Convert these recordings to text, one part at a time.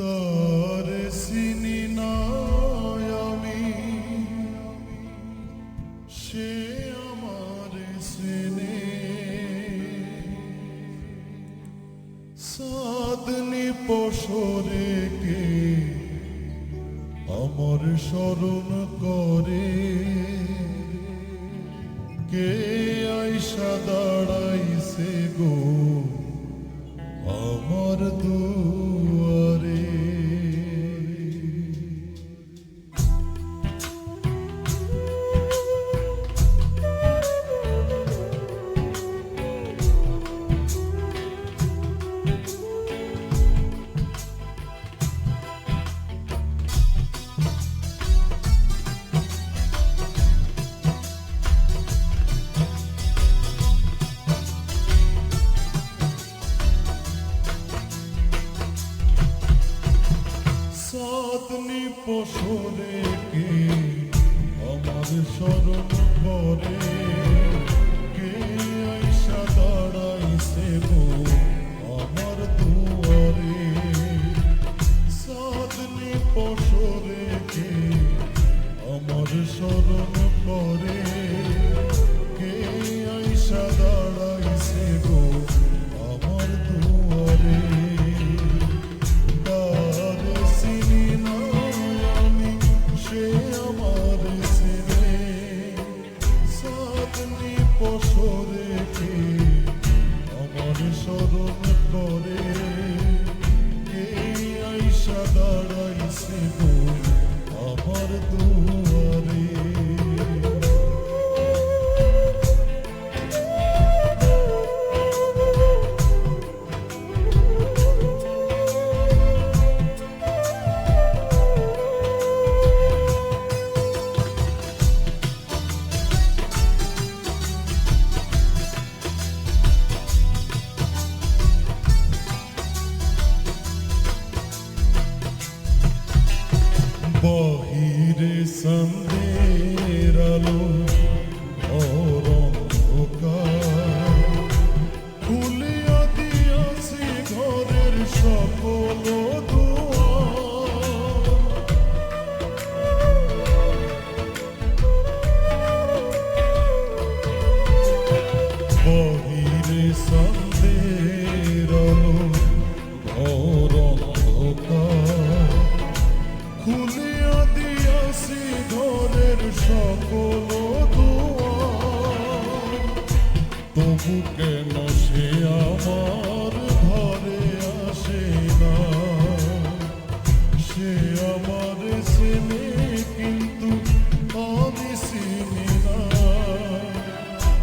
তোর সিনি আমি সে আমার সিনে। কে আমার স্মরণ করে। আসরে কে? আমার স্মরণ করে কে আইসা দাঁড়াইছে love is বাহিরে সন্দের আলো অর অন্ধকার খুলিয়া দিয়াছি ঘরের সকল কোনো তবু কেন সে আমার ঘরে আসে না সে আমার সিনে কিন্তু আমি সিনে না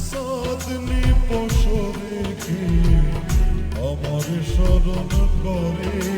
সাদনি পশরে আমার স্মরণ করে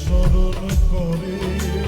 স্মরণ করে।